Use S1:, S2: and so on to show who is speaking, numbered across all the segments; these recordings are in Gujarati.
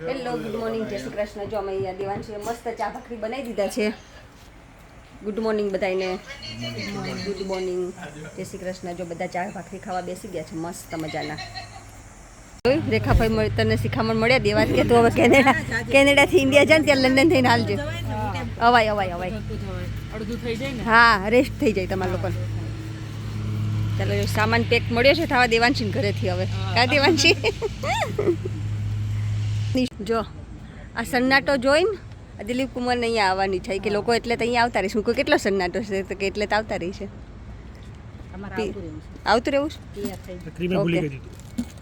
S1: હેલો ગુડ મોર્નિંગ જય શ્રી કૃષ્ણ. જો અમે અહીંયા દેવાન છીએ. મસ્ત ચા ભાખરી બનાવી દીધા છે. ગુડ મોર્નિંગ બધાને ગુડ મોર્નિંગ જય શ્રી કૃષ્ણ. જો બધા ચા ભાખરી ખાવા બેસી ગયા છે. મસ્ત મજાના? રેખાભાઈ તને શિખામણ મળ્યા દેવા કે તું હવે કેનેડા કેનેડાથી ઇન્ડિયા જાય ને ત્યાં લંડન થઈને હાલજે. અવાય અવાય અવાય. હા રેસ્ટ થઈ જાય તમારા લોકોને. ચાલો, સામાન પેક મળ્યો છે થવા દેવાનશી ઘરેથી હવે. કા દેવાંશી જો આ સન્નાટો જોઈને દિલીપ કુમારને અહીંયા આવવાની છે. કે લોકો એટલે તો અહીંયા આવતા રહીશું કોઈ કેટલો સન્નાટો છે? તો કે એટલે તો આવતા રહી છે.
S2: આવતું રહેવું
S1: છે. ઓકે.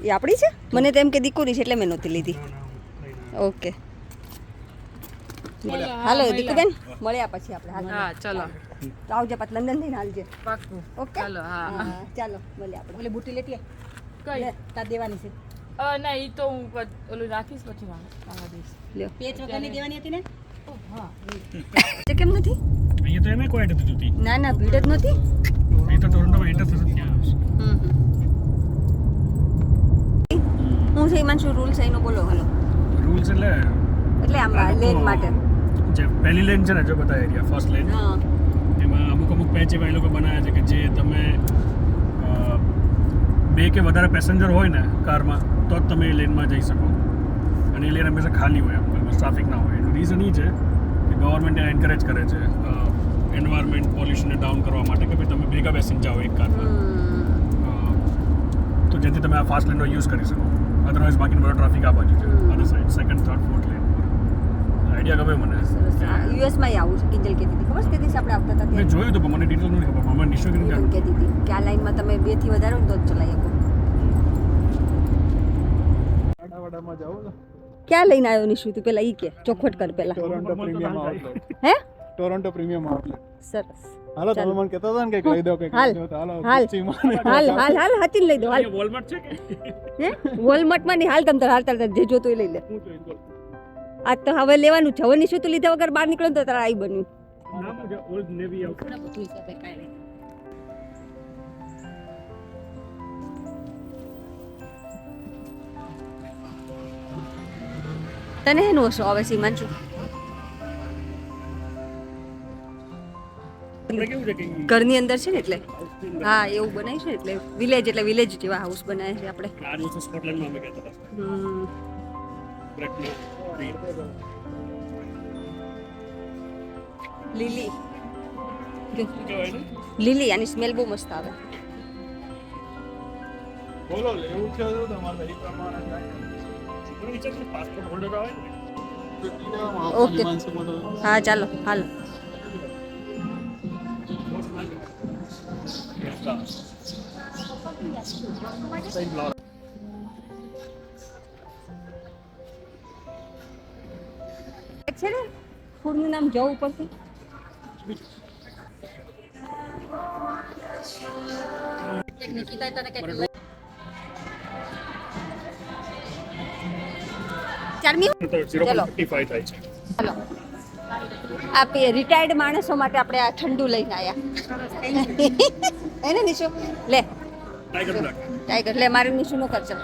S1: એ આપણી છે? મને તો એમ કે દીકુરી છે એટલે મેં નહોતી લીધી. ઓકે. હાલો દીકુબેન મળ્યા પછી આપણે
S2: હા ચલો.
S1: તો આવજે પાછ લંડન થઈને હાલજે.
S2: પાક્કું.
S1: ઓકે?
S2: ચાલો હા
S1: ચાલો મળ્યા આપણે.
S3: ઓલી બુટી લેતી
S2: કઈ?
S3: તા દેવાની છે.
S2: ના એ તો હું ઓલું રાખીશ પછી મારા દઈશ
S3: પેચ વગરની દેવાની હતી ને?
S2: હા
S1: તે કેમ નથી?
S4: અહીંયા તો એમ કોઈ એડ હતી
S1: ના ના ભીડ જ નથી
S4: અહીં તો ટોરન્ટોમાં એન્ટર થતું ત્યાં આવશે
S1: હું છે ઈમાનશુ રૂલ્સ એનો બોલો હલો.
S4: રૂલ્સ એટલે
S1: એટલે આમ લેન માટે.
S4: જે પહેલી લેન છે ને જો બધા એરિયા ફર્સ્ટ લેન
S1: હા.
S4: એમાં અમુક અમુક પેચ એવા એ લોકો બનાવ્યા છે કે જે તમે બે કે વધારે પેસેન્જર હોય ને કારમાં તો જ તમે એ લેનમાં જઈ શકો. અને એ લેન હંમેશા ખાલી હોય એમ ટ્રાફિક ના હોય. એનું રીઝન એ છે કે ગવર્મેન્ટ એન્કરેજ કરે છે એન્વાયરમેન્ટ પોલ્યુશનને ડાઉન કરવા માટે કે ભાઈ તમે ભેગા બેસીને જાઓ એક કારમાં. તો જેથી તમે આ ફાસ્ટ લેનનો યુઝ કરી શકો. અધરવાઇઝ બાકીનું બધો ટ્રાફિક આ બાજુ છે. Other side second third fourth idea ગમે મને.
S1: યુએસમાં આવું છે કિંજલ કહેતી હતી. ખબર છે તે દિવસે આપણે આવતા હતા
S4: મેં જોયું તો પણ મને ડિટેલ નથી ખબર મને
S1: નિશો કહેતી હતી કે આ લાઈનમાં તમે બેથી વધારે હોય ને તો જ ચલાવી શકો. ક્યાં લઈને આવ્યો નિશુ તું? પેલા ઈ કે ચોખવટ કર પેલા.
S5: ટોરન્ટો પ્રીમિયમ આઉટલેટ
S1: હે?
S5: ટોરન્ટો પ્રીમિયમ આઉટલેટ
S1: સરસ.
S5: હાલો તમે મને કહેતા હતા ને કે લઈ દો કે
S1: હાલ,
S5: હાલો
S1: હાલ. હાલ હાલ હાચી લઈ દો હાલ.
S4: વોલમાર્ટ છે કે?
S1: હે? વોલમાર્ટમાં નહીં હાલ તમ તાર હાલ તાર જે જોતું એ લઈ લે.
S4: હું
S1: આજ તો હવે લેવાનું છે. હવે નિશુ તું લીધા વગર બહાર નીકળો તો તારા આઈ બન્યું. તને એનું હશો હવે સીમાંશુ ઘરની અંદર છે ને એટલે? હા એવું બનાવ્યું છે એટલે. વિલેજ એટલે વિલેજ જેવા હાઉસ બનાવ્યા છે આપણે.
S4: સ્કોટલેન્ડમાં અમે કહેતા હતા
S1: લીલી જો,
S4: શું કહેવાય ને
S1: લીલી આની સ્મેલ બહુ મસ્ત આવે
S5: બોલો લેવું છે તો તમારે એ પ્રમાણે થાય.
S4: મને વિચાર છે પાસપોર્ટ હોલ્ડર આવે ને
S1: ઓકે.
S5: હિમાંશુમાં તો
S1: હા ચાલો હાલો એક ફાઈવ નામ જવું ચાલો. આ રિટાયર્ડ માણસો માટે આપણે આ ઠંડુ લઈને આવ્યા એને નિશુ લે.
S4: ટાઈગર બ્લેક
S1: ટાઈગર લે ખર્ચો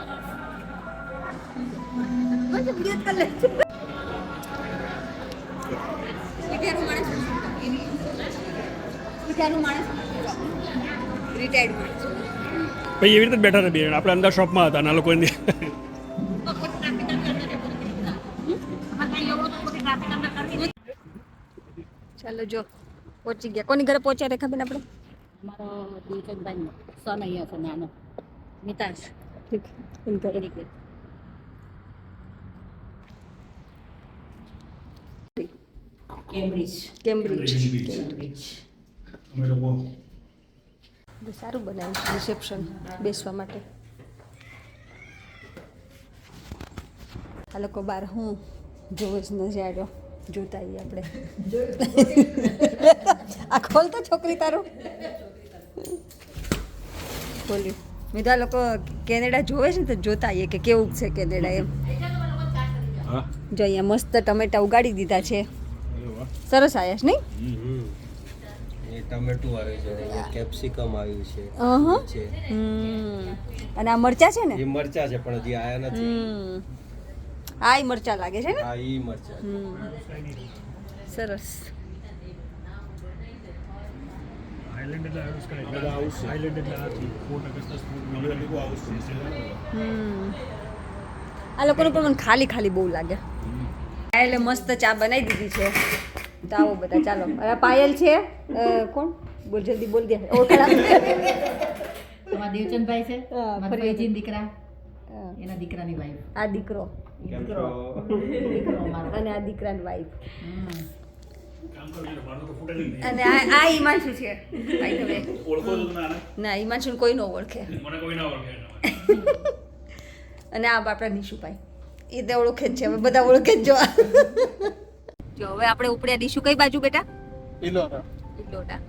S1: નિશુ નો કરજો રિટાયર્ડ માણસ.
S4: ભાઈ એવી રીતે બેઠા બે આપણે અંદર શોપમાં હતા અને આ લોકો
S1: ચાલો જો પહોંચી ગયા. કોની ઘરે પહોંચ્યા રેખાબેન આપણે?
S3: મારો દિલચંદભાઈનો સન અહીંયા છે નાનો. મિતાશ.
S1: ઠીક.
S3: કેમ્બ્રિજ.
S1: કેમ્બ્રિજ.
S3: કેમ્બ્રિજ.
S4: અમે લોકો
S1: સારું બનાવ્યું છે રિસેપ્શન બેસવા માટે. આ લોકો બાર હું જોવે જ નજારો જોતા આવીએ આપણે. આ ખોલ તો છોકરી તારું. ખોલ્યું મેં તો આ લોકો કેનેડા જોવે છે ને તો જોતા આવીએ કે કેવું છે કેનેડા એમ. જો અહીંયા મસ્ત ટમેટા ઉગાડી દીધા છે. સરસ આવ્યા છે નહીં?
S6: ટમેટું આવ્યું છે અહીંયા કેપ્સિકમ આવ્યું છે
S1: અને આ મરચા છે ને?
S6: એ મરચા છે પણ હજી આયા નથી.
S1: આ ઈ મરચા લાગે છે ને?
S6: આ ઈ મરચા
S1: સરસ.
S4: આઇલેન્ડ એટલે હાઉસ કરાય બધા હાઉસ આઇલેન્ડ એટલે આ અગસ્ટસ હાઉસ
S1: આ લોકોનું પણ મને ખાલી ખાલી બહુ લાગે. એટલે મસ્ત ચા બનાવી દીધી છે. તો આવો બધા ચાલો. હવે પાયલ છે. કોણ? બોલ જલ્દી બોલ દે. ઓળખાણ આપ.
S3: તમારા દેવચંદભાઈ છે? મારા
S1: ફરી
S3: દીકરા? એના દીકરાની વાઈફ
S1: આ દીકરો. અને આ દીકરાની વાઈફ અને આ આ હિમાંશુ છે. ના હિમાંશુને કોઈ ન ઓળખે.
S4: મને કોઈ ના ઓળખે
S1: અને આ આપણા નિશુભાઈ. એ તો ઓળખે જ છે. હવે બધા ઓળખે જ જો જો હવે આપણે ઉપડ્યા દીશું કઈ બાજુ બેટા?
S5: ઇલોરા.
S1: ઇલોટા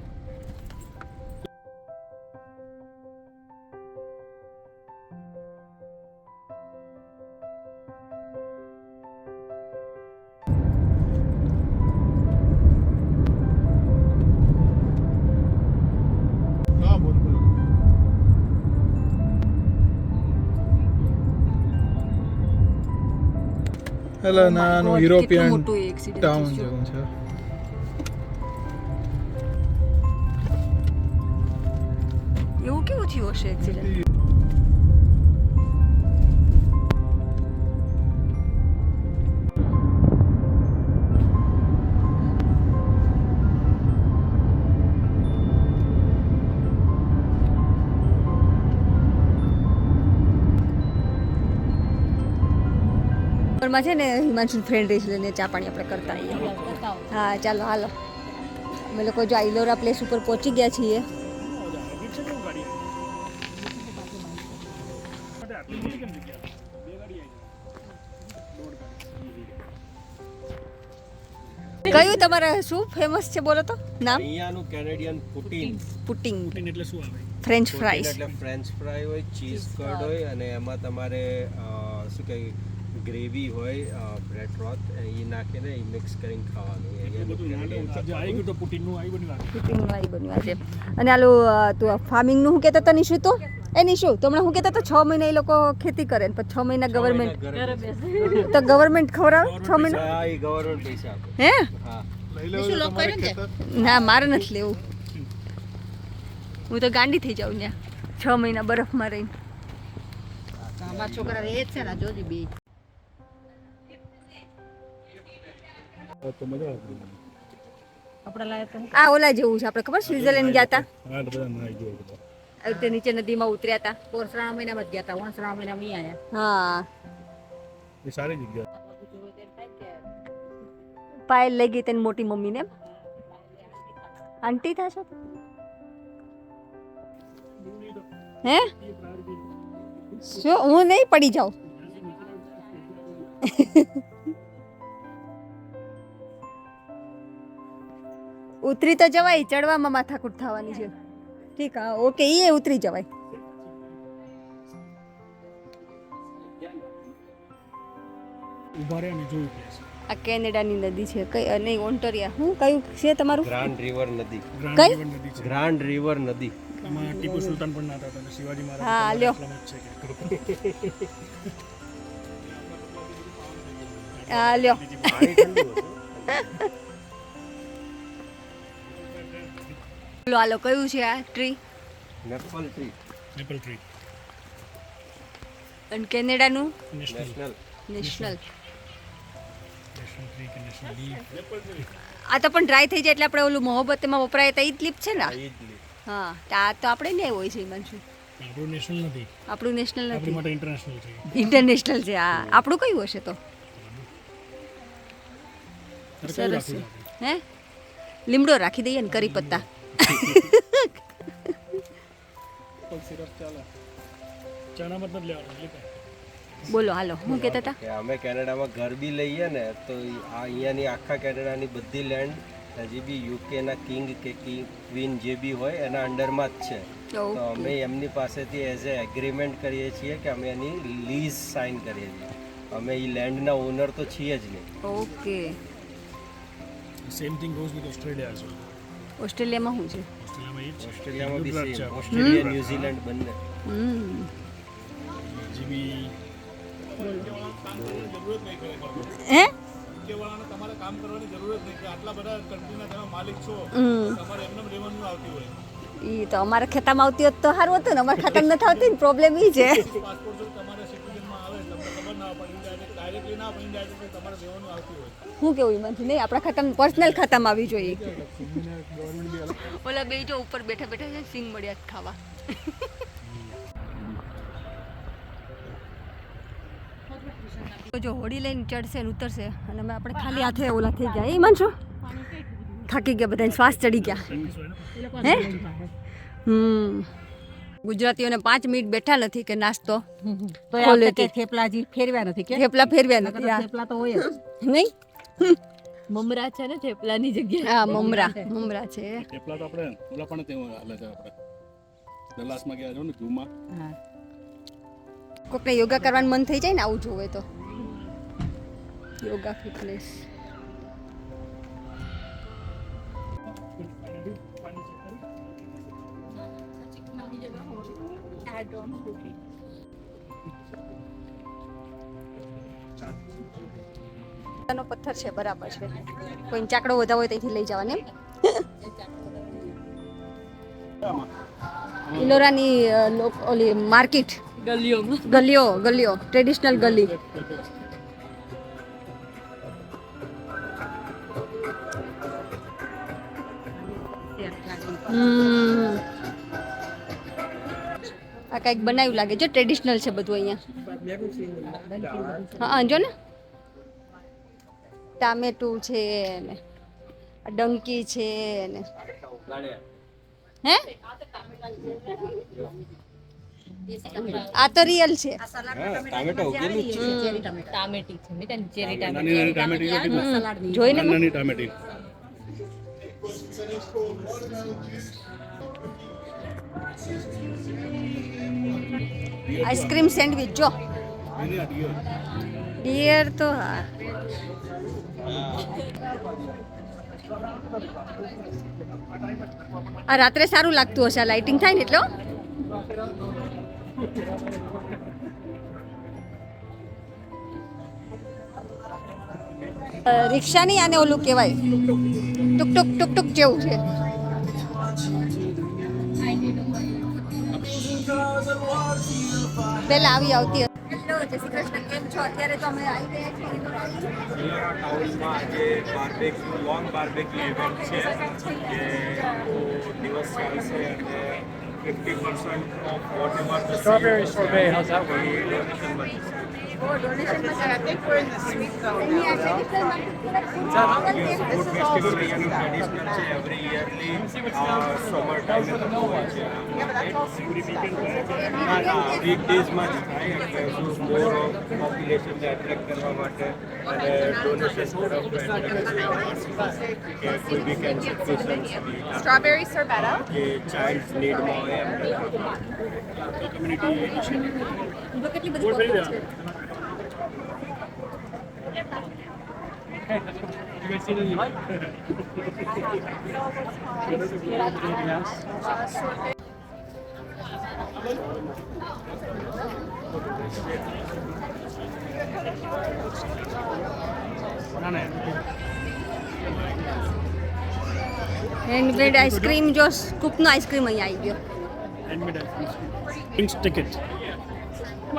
S5: એટલે નાનું યુરોપિયન ટાઉન જેવું છે.
S1: એવું કેવું થયું હશે એક્સિડન્ટ માં છે ને હિમાંશુ ફ્રેન્ડ રહી લઈને ચા પાણી આપણે કરતા આવીએ. હા ચાલો હાલો. અમે લોકો જો આઈલોરા પ્લેસ ઉપર પહોંચી ગયા છીએ. કયું તમારે શું ફેમસ છે બોલો તો? નામ?
S6: અહીંયાનું કેનેડિયન
S1: પુટિંગ.
S4: પુટિંગ એટલે શું આવે?
S1: ફ્રેન્ચ ફ્રાઈઝ
S6: એટલે ફ્રેન્ચ ફ્રાય હોય ચીઝ કર્ડ હોય અને એમાં તમારે શું કહે ગ્રેવી હોય બ્રેડ રોથ એ નાખીને એ મિક્સ કરીને ખાવાનું.
S4: આવી તો
S1: બન્યું અને આલું તું ફાર્મિંગનું શું કહેતો હતો નિશુ તો? એની શું તો હમણાં હું કહેતો હતો? છ મહિના એ લોકો ખેતી કરે ને છ મહિના ગવર્મેન્ટ તો ગવર્મેન્ટ ખવડાવે છ મહિના
S6: ગવર્મેન્ટ પૈસા
S1: હે? ના મારે નથી લેવું. હું તો ગાંડી થઈ જાઉં ત્યાં. છ મહિના બરફમાં રહીને.
S3: છોકરા રહે છે ને જોજે બે.
S5: તો મજા
S1: આ ઓલા જેવું છે આપણે ખબર સ્વિટરલેન્ડ ગયા હતા?
S5: તો
S1: નીચે નદીમાં ઉતર્યા હતા.
S3: પોરસરાણા મહિનામાં જ ગયા હતા વણસરાણા મહિનામાં અહીં
S1: હા.
S5: એ સારી જગ્યા.
S1: પાયલ લઈ ગઈ તેની મોટી મમ્મીને. એમ આંટી થશો હે? શું હું નહીં પડી જાઉં? ઉતરી તો જવાય ચડવામાં માથાકૂટ થવાની છે. ઠીક હા ઓકે એ ઉતરી જવાય.
S4: ઊભા રહે અને જોયું પ્લેસ
S1: આ કેનેડાની નદી છે કઈ અને નહીં ઓન્ટોરિયા હું કયું છે તમારું?
S6: ગ્રાન્ડ રિવર નદી.
S4: ગ્રાન્ડ
S1: કઈ?
S4: નદી
S6: ગ્રાન્ડ રિવર નદી.
S4: એમાં ટીપુ સુલતાન પણ ના હતા શિવાજી મહારાજ
S1: હા, લ્યો. આ લ્યો. બોલો હાલો કયું છે આ tree
S6: maple tree
S4: maple tree
S1: અને કેનેડાનું?
S4: National
S6: national
S1: national
S4: national tree કે નેશનલ લીફ
S1: આ તો પણ ડ્રાય થઈ જાય એટલે આપણે ઓલું મોહબ્બતમાં વપરાય તો ઈ જ લીપ છે ને. હા તો આ તો આપણે નહીં હોય છે હિમાંશુ
S4: આપણું નેશનલ નથી.
S1: આપણું નેશનલ
S4: આપણી
S1: નથી.
S4: માટે ઇન્ટરનેશનલ છે
S1: ઇન્ટરનેશનલ છે આ આપણું કયું હશે તો? સરસ. હે? લીમડો રાખી દઈએ ને કરી પત્તા. બોલો હાલો હું કહેતા હતા?
S6: કે અમે કેનેડામાં ઘર બી લઈએ ને તો આ અહીંયાની આખા કેનેડાની બધી લેન્ડ હજી બી યુકેના કિંગ કે કિંગ ક્વીન જે બી હોય એના અંડરમાં જ છે. તો અમે એમની પાસેથી એઝ એ એગ્રીમેન્ટ કરીએ છીએ કે અમે એની લીઝ સાઇન કરીએ છીએ. અમે એ લેન્ડના ઓનર તો છીએ જ નહીં.
S1: Okay.
S4: Same thing goes with Australia છે
S1: ઓસ્ટ્રેલિયામાં શું છે?
S4: ઓસ્ટ્રેલિયામાં એ
S6: બી સેમ ઓસ્ટ્રેલિયા ન્યુઝીલેન્ડ બંને.
S1: હમ હે
S5: તમારે કામ કરવાની જરૂર જ નહીં કે આટલા બધા કંપનીના તમે માલિક છો
S1: હમ.
S5: તમારે એમને રેવન્યુ આવતી હોય.
S1: ઈ તો અમારા ખેતામાં આવતી હોત તો સારું હતું ને અમારા ખાતામાં નથી આવતી ને પ્રોબ્લેમ ઈ છે.
S5: પાસપોર્ટ જો તમારે સિટીઝનમાં આવે તમને ખબર ના પડી ડાયરેક્ટલી ના પડી જાય તમારે રેવન્યુ આવતી હોય.
S1: શું કેવું એમાંથી? નહીં આપણા ખાતામાં પર્સનલ ખાતામાં આવી જોઈએ. ઓલા બે જો ઉપર બેઠા બેઠા છે સિંગ મળ્યા ખાવા. જો હોડી લઈને ચડશે ને ઉતરશે અને અમે આપણે ખાલી હાથે ઓલા થઈ ગયા. એ માનશો થાકી ગયા બધાને શ્વાસ ચડી ગયા. હે? હમ. ગુજરાતીઓને પાંચ મિનિટ બેઠા નથી કે નાસ્તો.
S3: થેપલા ફેરવ્યા નથી કે?
S1: થેપલા ફેરવ્યા નથી
S3: થેપલા તો હોય
S1: નહીં?
S2: મમરા છે ને થેપલાની જગ્યાએ.
S1: હા મમરા મમરા છે.
S5: થેપલા તો આપણે ઓલા પણ તેવું હાલે છે આપણે. દલાસમાં ગયા છો ને જૂમાં.
S3: હા.
S1: કોકને યોગા કરવાનું મન થઈ જાય ને આવું જોવે તો. Yoga fitness. નો પથ્થર છે બરાબર છે. કોઈ ચાકડો વધારે હોય ત્યાંથી લઈ જવાને એમ. ઇલોરાની ઓલી માર્કેટ.
S2: ગલીઓ
S1: ગલીઓ ગલીઓ. ટ્રેડિશનલ ગલી. હમ. આ કંઈક બનાવ્યું લાગે છે ટ્રેડિશનલ છે બધું અહીંયા. હા જો ને ટામેટું છે ને ડંકી છે ને. હે? આ તો રિયલ છે. જોઈને આઈસ્ક્રીમ સેન્ડવિચ જો.
S5: ડિયર
S1: તો હા. આ રાત્રે સારું લાગતું હશે, આ લાઇટિંગ થાય ને એટલો હો. રિક્ષા નહીં આને ઓલું કહેવાય ટુક ટુક ટુક ટુક જેવું છે પહેલા આવી આવતી હતી. હેલો જય શ્રી કૃષ્ણ. કેમ છો? અત્યારે તો અમે આવી ગયા છીએ
S6: ટાઉનમાં આજે બાર્બેક્યુ લોંગ બાર્બેક્યુ ઇવેન્ટ છે જે આખો દિવસ ચાલશે અને fifty percent of whatever the strawberry sorbet house out ડોનેશનમાં જશે ફૂડ ફેસ્ટિવલ અહીંયાનું ટ્રેડિશનલ છે એવરી યરલી સમર ટાઈમે થતું હોય છે ના ના વીક ડેઝમાં જ થાય એટલે શું મોર પોપ્યુલેશનને એટ્રેક્ટ કરવા માટે અને ડોનેશન તરફ કે કોઈ બી કેન્સર પેશન્ટ્સ
S7: Strawberry sorbetto.
S6: કે ચાઇલ્ડ નીડમાં હોય એમ
S5: કમ્યુનિટી
S1: જો કેટલી બધી public like?
S4: Anything else?
S1: Handmade ice cream જો સ્કૂપનો આઈસ્ક્રીમ અહીંયા આવી ગયો.
S4: હેન્ડમેડ ડ્રિંક્સ ટિકિટ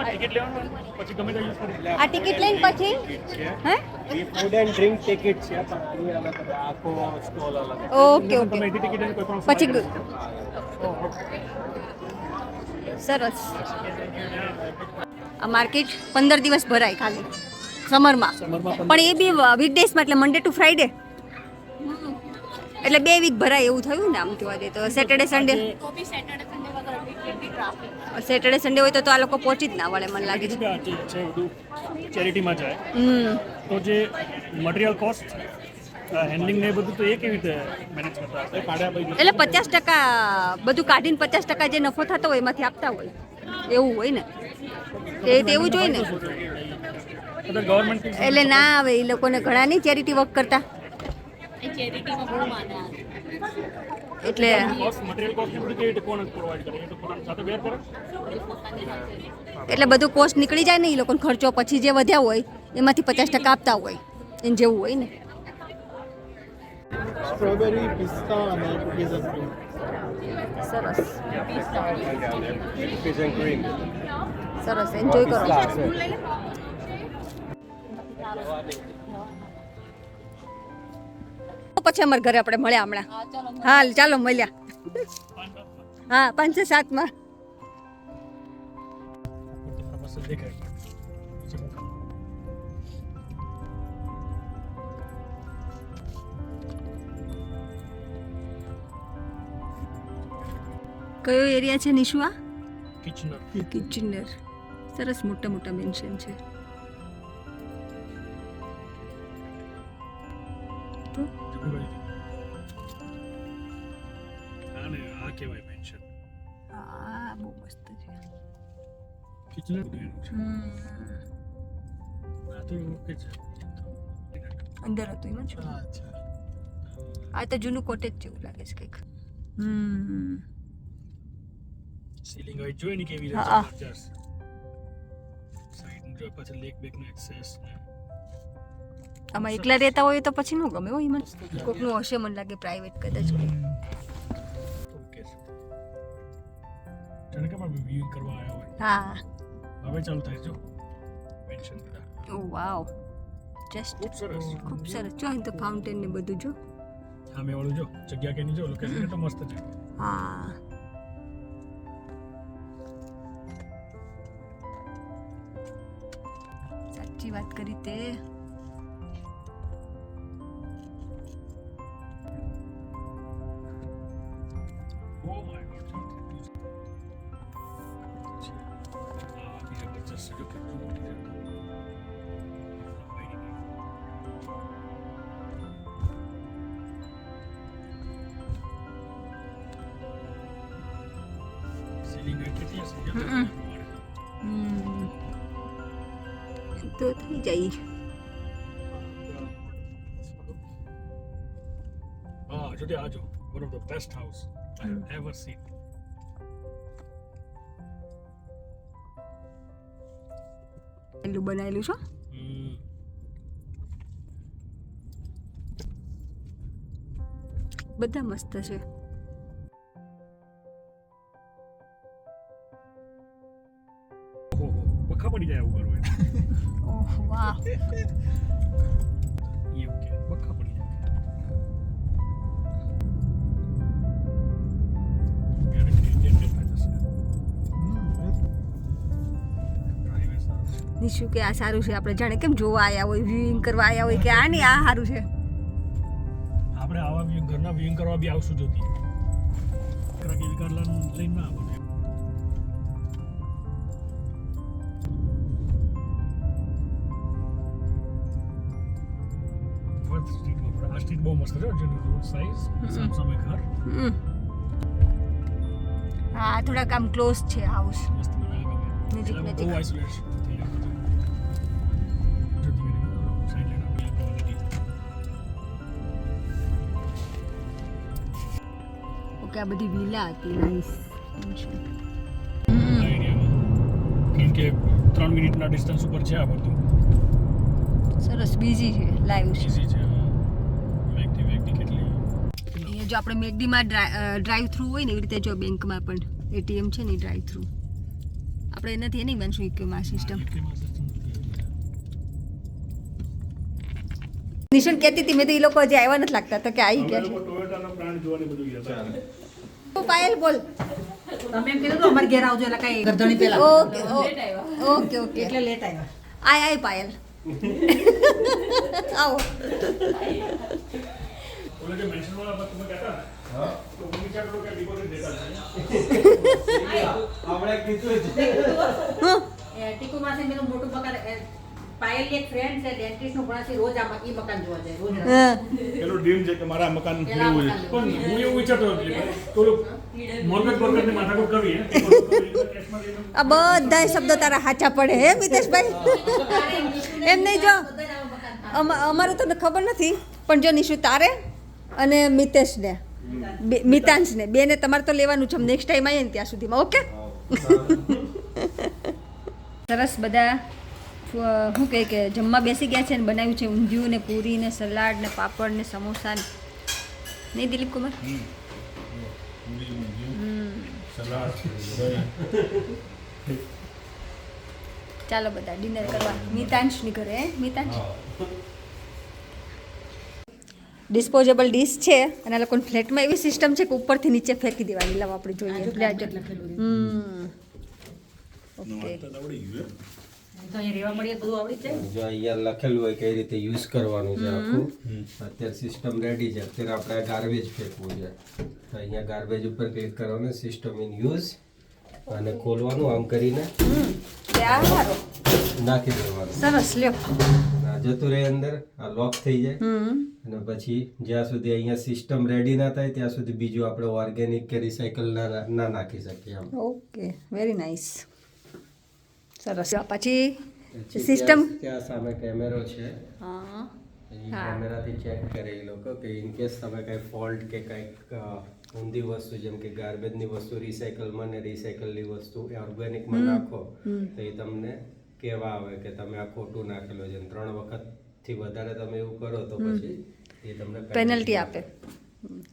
S4: ટિકિટ લેવાનું પછી ગમે તે યુઝ કરી.
S1: આ ટિકિટ લઈને પછી? હે?
S6: ફૂડ એન્ડ ડ્રિંક ટિકિટ છે પણ અલગ આખો સ્ટોલ અલગ
S1: ઓકે ઓકે પછી સરસ. આ માર્કેટ પંદર દિવસ ભરાય ખાલી. સમરમાં પણ એ બી વીકડેઝમાં એટલે મંડે ટુ ફ્રાઈડે એટલે બે વીક ભરાય એવું થયું ને આમ જોવા જઈએ તો. સેટરડે સન્ડે સેટરડે સન્ડે હોય તો તો આ લોકો પહોંચી જ ના વળે મને લાગે છે.
S4: છે બધું ચેરિટીમાં જાય. તો જે મટીરિયલ કોસ્ટ હેન્ડલિંગ ને બધું તો એ કેવી રીતે મેનેજ કરતા હશે?
S1: એટલે પચાસ ટકા બધું કાઢીને પચાસ ટકા જે નફો થતો હોય એમાંથી આપતા હોય. એવું હોય ને. એ તેવું એવું જ હોય ને. એટલે ના આવે એ લોકોને ઘણા નહીં ચેરિટી વર્ક કરતા.
S2: ચેરિટીમાં બહુ માને
S1: એટલે એટલે બધું કોસ્ટ નીકળી જાય ને એ લોકોનો ખર્ચો પછી જે વધ્યા હોય એમાંથી પચાસ ટકા આપતા હોય એને જેવું હોય ને
S5: સ્ટ્રોબેરી પિસ્તા અને કુકીઝ એન્ડ ક્રીમ
S1: સરસ. સરસ એન્જોય કરો. પછી અમારા ઘરે આપણે મળ્યા હમણાં. હાલ ચાલો મળ્યા હા પાંચ છ સાતમાં. કયો એરિયા છે નિશુઆ
S4: કિચનર.
S1: કિચનર. સરસ મોટા મોટા મેન્શન છે. તો?
S4: આને આ કહેવાય મેન્શન
S1: આ બહુ મસ્ત છે.
S4: કિચનર આ તો ઓકે છે.
S1: અંદર હતું એમાં અચ્છા. આ તો જૂનું કોટેજ જેવું લાગે છે કંઈક. હમ.
S4: સીલિંગ હાઈટ જોઈ ને કેવી રીતે સાઈડ લેક બેક નો એક્સેસ ને.
S1: આમાં એકલા રહેતા હોય તો પછી ન ગમે હોય મને કોકનું હશે મને લાગે પ્રાઇવેટ કદાચ. હોય
S4: ઓકે છે જાણે કે આપણે વ્યૂ કરવા આવ્યા
S1: હા.
S4: હવે ચાલુ થાય જો. મેન્શન
S1: ઓ વાવ. જસ્ટ
S4: ખૂબ સરસ.
S1: ખૂબ સરસ. જો અહીં તો ફાઉન્ટેન ને બધું જો.
S4: સામે વાળું જો. જગ્યા કેની જો. લોકેશન તો મસ્ત છે.
S1: હા. સાચી વાત કરી તે. તો થઈ જાય
S4: Ah, જો આ one of the best house I have ever seen.
S1: એટલું બનાવેલું છો
S4: Mm.
S1: બધા મસ્ત છે
S4: બખા પડી જાય એવું કરવું
S1: ઓહ વાહ.
S4: એવું કે બખા પડી જાય.
S1: નિશુ કે આ સારું છે આપણે જાણે કેમ જોવા આવ્યા હોય વ્યુઈંગ કરવા આવ્યા હોય કે આ નહીં આ સારું છે.
S4: આપણે આવા ઘરના વ્યૂઇંગ કરવા બી આવશું જોતી. કેવી કાર લઈને ના આવો બહુ મસ્ત છે જેનું રોડ સાઈઝ સામે ઘર
S1: હા થોડાક આમ ક્લોઝ છે હાઉસ નજીક, નજીક.
S4: બહુ થઈ ગયું ક્વોલિટી
S1: ઓકે આ બધી વિલા હતી. નાઈસ
S4: કેમ કારણ કે ત્રણ મિનિટના ડિસ્ટન્સ ઉપર છે આ બધું.
S1: સરસ બીઝી છે લાઈવ છે.
S4: ઇઝી છે વ્યક્તિ વ્યક્તિ કેટલી
S1: અહીંયા જો આપણે મેગડીમાં ડ્રાઈવ થ્રુ હોય ને એવી રીતે જો બેંકમાં પણ એટીએમ છે ને ડ્રાઈવ થ્રુ આપણે એનાથી નહીં બનશું ઇક્યુમાં સિસ્ટમ નિશન કહેતી હતી મેં તો એ લોકો હજી આવ્યા નથી લાગતા તો કે આવી ગયા છે.
S4: ટોયોટાનો બ્રાન્ડ જોવાની બધું ગયા
S1: પાયલ બોલ.
S3: તમે એમ કીધું અમારે ઘેર આવજો એટલે કઈ ગરધણી પેલા
S1: ઓકે ઓકે ઓકે
S3: એટલે લેટ આવ્યા.
S1: આય આય પાયલ. આવો.
S6: આપણે કીધું
S3: ટીકુ મેરું મોટું પાયલ એક ફ્રેન્ડ છે ડેન્ટિસ્ટનું રોજ આ ઈ મકાન જોવા જાય રોજ રાત્રે.
S5: ડ્રીમ છે કે મારા મકાન લેવું છે
S4: પણ હું એવું વિચારતો હતો કે થોડું મોર્ગેજ બોર્ગેજની માથાકૂટ કરવી હે? કેશમાં લઈને
S1: આ બધા શબ્દો તારા સાચા પડે હે મિતેશભાઈ એમ નહીં જો અમા- અમારે તો ખબર નથી પણ જો નિશુ તારે અને મિતેશને. બે મિતાંશને. બેને તમારે તો લેવાનું છે નેક્સ્ટ ટાઈમ આવીએ ને ત્યાં સુધીમાં ઓકે? સરસ બધા શું કહે કે જમવા બેસી ગયા છે ને બનાવ્યું છે ઊંધિયું ને પૂરી ને સલાડ ને પાપડ ને સમોસા ને. નહીં દિલીપ કુમાર? ચાલો બધા ડિનર કરવા. મિતાંશની ઘરે હે? મિતાંશ? ડિસ્પોઝેબલ ડીશ છે અને આ લોકોની ફ્લેટમાં એવી સિસ્ટમ છે કે ઉપરથી નીચે ફેંકી દેવાની. લાવ આપણે જોઈએ. એટલે આજે હમ. ઓકે.
S3: તો અહીંયા રહેવા મળીએ બધું આવડી જાય?
S6: જો અહીંયા લખેલું હોય કઈ રીતે યુઝ કરવાનું છે આખું. અત્યારે સિસ્ટમ રેડી છે. અત્યારે આપણે ગાર્બેજ ફેંકવું છે. તો અહીંયા ગાર્બેજ ઉપર ક્લિક કરવાનું સિસ્ટમ ઇન યુઝ અને ખોલવાનું આમ કરીને નાખી દેવાનું.
S1: સરસ લ્યો.
S6: જતું રહે અંદર આ લોક થઈ જાય. અને પછી જ્યાં સુધી અહીંયા સિસ્ટમ રેડી ના થાય ત્યાં સુધી બીજું આપણે ઓર્ગેનિક કે રિસાયકલ ના નાખી શકીએ આમ
S1: ઓકે વેરી નાઇસ સરસ. પછી સિસ્ટમ
S6: ત્યાં- ત્યાં સામે કેમેરો છે.
S1: હા.
S6: કેમેરાથી ચેક કરે એ લોકો કે ઇન કેસ તમે કંઈ ફોલ્ટ કે કંઈક ઊંધી વસ્તુ જેમ કે ગાર્બેજની વસ્તુ રિસાયકલમાં ને રિસાયકલની વસ્તુ ઓર્ગેનિકમાં નાખો તો એ તમને કહેવા આવે કે તમે આ ખોટું નાખેલું છે ત્રણ વખતથી વધારે તમે એવું કરો તો પછી એ તમને
S1: પેનલ્ટી આપે.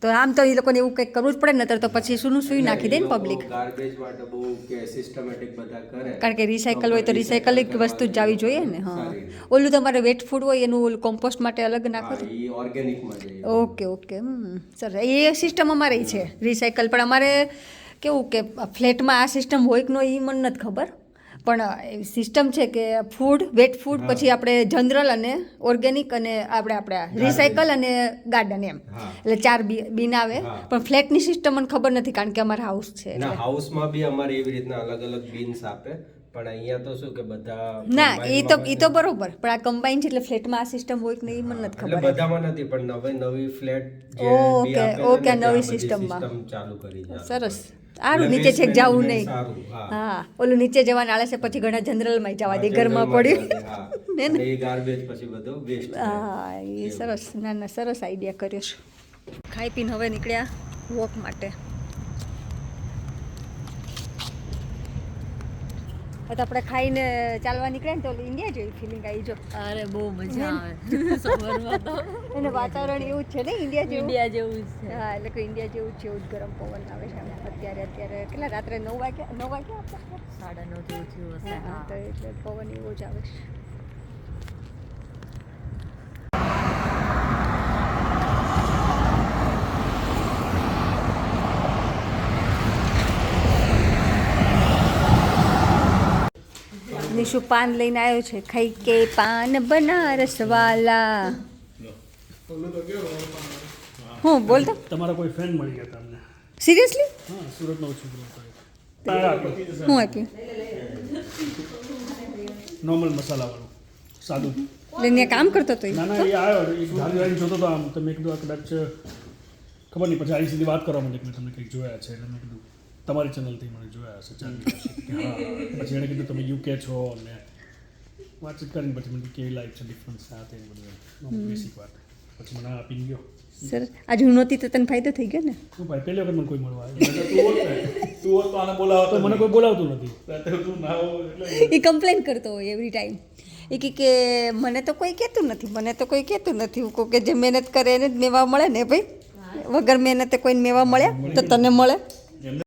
S1: તો આમ તો એ લોકોને એવું કંઈક કરવું જ પડે નતર તો પછી શું સુઈ નાખી દે ને પબ્લિક
S6: ગાર્બેજ માટે બહુ કે સિસ્ટમેટિક બધા કરે.
S1: કારણ કે રિસાયકલ હોય તો રિસાયકલ વસ્તુ જ જાવી જોઈએ ને હા. ઓલું તમારે વેટ ફૂડ હોય એનું ઓલું કોમ્પોસ્ટ માટે અલગ નાખો તો.
S6: ઓર્ગેનિકમાં
S1: ઓકે ઓકે સર એ સિસ્ટમ અમારે છે રિસાયકલ પણ અમારે કેવું કે ફ્લેટમાં આ સિસ્ટમ હોય કે ન એ મને નથી ખબર. પણ સિસ્ટમ છે કે ફૂડ વેટ ફૂડ પછી આપણે જનરલ અને ઓર્ગેનિક અને આપણે આપણે રિસાયકલ અને ગાર્ડન એમ. એટલે ચાર બીન આવે. પણ ફ્લેટની સિસ્ટમ મને ખબર નથી કારણ કે અમારા હાઉસ છે.
S6: ના હાઉસમાં બી અમારે એવી રીતના અલગ અલગ બિન્સ આપે. પણ અહીંયા તો શું કે બધા
S1: ના એ તો એ તો બરોબર. પણ આ કમ્બાઈન છે એટલે ફ્લેટમાં આ સિસ્ટમ હોય કે નહીં મને નથી ખબર.
S6: બધામાં નથી પણ નવી નવી ફ્લેટ જે
S1: ઓકે, ઓકે, નવી સિસ્ટમમાં.
S6: સિસ્ટમ ચાલુ કરી છે
S1: સરસ સારું નીચે છેક જવું નહીં.
S6: હા.
S1: ઓલું નીચે જવાના છે પછી ઘણા જનરલમાં જવા દે ઘરમાં પડ્યું.
S6: જવા હા.
S1: ને
S6: એ ગાર્બેજ પછી બધું વેસ્ટ
S1: હા એ સરસ ના ના સરસ આઈડિયા કર્યો છે. ખાઈ પીને હવે નીકળ્યા વોક માટે. તો આપણે ખાઈને ચાલવા નીકળે ને તો ઇન્ડિયા જેવી ફિલિંગ આવી. જો
S2: અરે બહુ મજા આવે.
S1: અને વાતાવરણ એવું જ છે ને ઇન્ડિયા જેવું?
S2: ઇન્ડિયા જેવું જ છે.
S1: હા એટલે કે ઇન્ડિયા જેવું જ છે એવું જ ગરમ પવન આવે છે અત્યારે અત્યારે કેટલા રાત્રે નવ વાગ્યા? નવ વાગ્યા?
S2: સાડા નવ જેવું થયું હશે
S1: હા. તો એટલે પવન એવો જ આવે છે. નિશુ પાન લઈને આવ્યો છે? ખાઈ કે પાન બનારસ વાલા. હું બોલતો
S4: તમારા કોઈ ફ્રેન્ડ મળી ગયા તમને?
S1: સિરિયસલી
S4: હા સુરતનો છોકરો હતો
S1: હું આપ્યું
S4: નોર્મલ મસાલાવાળું. સાદું.
S1: એટલે કામ કરતો હતો
S4: ના ના એ આવ્યો. એક ધારી ધારી જોતો હતો આમ. તમે કીધું કદાચ ખબર નહીં પછી આવી સીધી વાત કરવા માંડી મેં તમને કંઈક જોયા છે. એટલે મેં કીધું તમારી ચેનલથી મને જોયા હશે ચાલી પછી એણે કીધું તમે યુકે છો ને વાતચીત કરીને પછી મને કેવી લાઈફ છે ડિફરન્સ સાથે બધું બેસિક વાત. પછી મને આ આપીને ગયો.
S1: સર આજે હું તો તને ફાયદો થઈ ગયો ને?
S4: શું ભાઈ પહેલી વખત મને કોઈ મળવા આવ્યું?
S5: તું હોત તું હોત તો આને બોલાવતો
S4: તો મને કોઈ બોલાવતું નથી.
S5: તું ના
S1: એ કમ્પ્લેન કરતો હોય એવરી ટાઈમ એ કે કે મને તો કોઈ કહેતું નથી મને તો કોઈ કહેતું નથી. હું કહું કે જે મહેનત કરે એને જ મેવા મળે ને ભાઈ? વગર મહેનતે કોઈને મેવા મળ્યા? તો તને મળે?